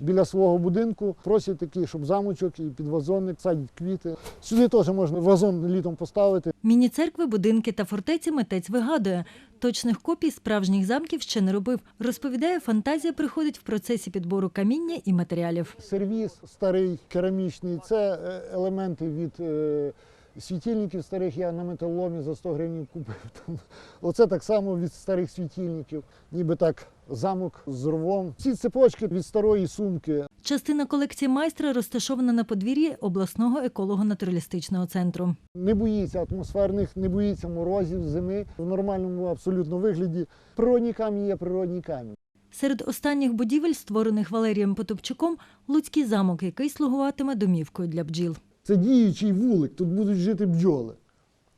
біля свого будинку просять такі, щоб замочок і під вазонник садять квіти. Сюди теж можна вазон літом поставити. Міні-церкви, будинки та фортеці митець вигадує. Точних копій справжніх замків ще не робив. Розповідає, фантазія приходить в процесі підбору каміння і матеріалів. Сервіс старий, керамічний, це е, елементи від е, світильників старих. Я на металоломі за 100 гривень купив. Там. Оце так само від старих світильників, ніби так замок з рвом. Ці цепочки від старої сумки. Частина колекції майстра розташована на подвір'ї обласного еколого-натуралістичного центру. Не боїться атмосферних, не боїться морозів, зими в нормальному абсолютно вигляді. Природній камінь є природній камінь. Серед останніх будівель, створених Валерієм Потопчуком, Луцький замок, який слугуватиме домівкою для бджіл. Це діючий вулик, тут будуть жити бджоли.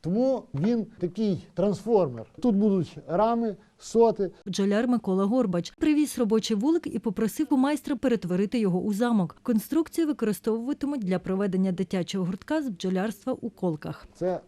Тому він такий трансформер. Тут будуть рами, соти, Бджоляр Микола Горбач привіз робочий вулик і попросив у майстра перетворити його у замок. Конструкцію використовуватимуть для проведення дитячого гуртка з бджолярства у колках. Це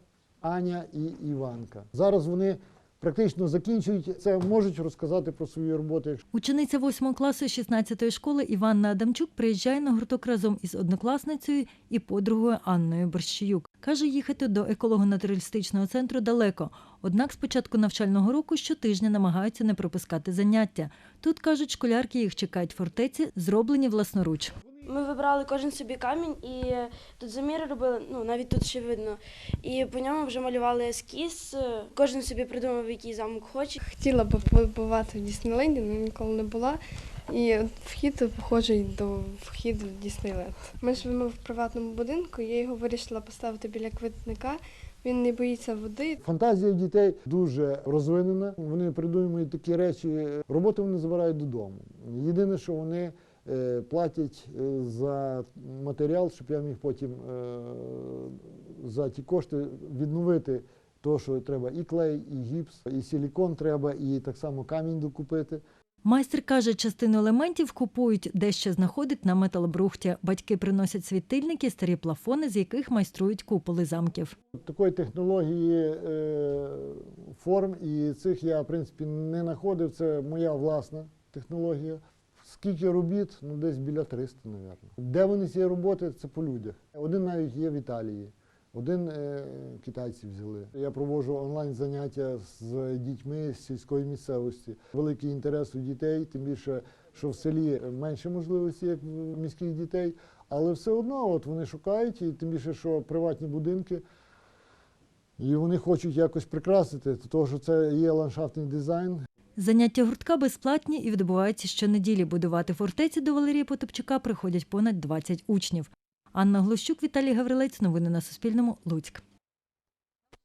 Аня і Іванка. Зараз вони практично закінчують це, можуть розказати про свої роботи. Учениця 8 класу 16-ї школи Іванна Адамчук приїжджає на гурток разом із однокласницею і подругою Анною Борщіюк. Каже, їхати до еколого-натуралістичного центру далеко. Однак з початку навчального року щотижня намагаються не пропускати заняття. Тут кажуть, школярки їх чекають фортеці, зроблені власноруч. Ми вибрали кожен собі камінь і тут заміри робили, ну навіть тут ще видно. І по ньому вже малювали ескіз. Кожен собі придумав, який замок хоче. Хотіла б побувати в Діснейленді, але ніколи не була. І вхід похожий до вхіду в Діснейленд. Ми живемо в приватному будинку, я його вирішила поставити біля квитника. Він не боїться води. Фантазія дітей дуже розвинена. Вони придумують такі речі. Роботи вони забирають додому. Єдине, що вони платять е, за матеріал, щоб я міг потім е, за ті кошти відновити. То, що треба і клей, і гіпс, і силікон треба, і так само камінь докупити. Майстер каже, частину елементів купують, дещо знаходить на металобрухті. Батьки приносять світильники, старі плафони, з яких майструють куполи замків. Такої технології е, форм і цих я, в принципі, не знаходив. Це моя власна технологія. Скільки робіт? Ну, десь біля 300, мабуть. Де вони ці роботи? Це по людях. Один навіть є в Італії, один е, китайці взяли. Я проводжу онлайн заняття з дітьми з сільської місцевості. Великий інтерес у дітей, тим більше, що в селі менше можливості, як в міських дітей. Але все одно от вони шукають, і тим більше, що приватні будинки. І вони хочуть якось прикрасити, тому що це є ландшафтний дизайн. Заняття гуртка безплатні і відбуваються щонеділі. Будувати фортеці до Валерія Потопчука приходять понад 20 учнів. Анна Глущук, Віталій Гаврилець. Новини на Суспільному. Луцьк.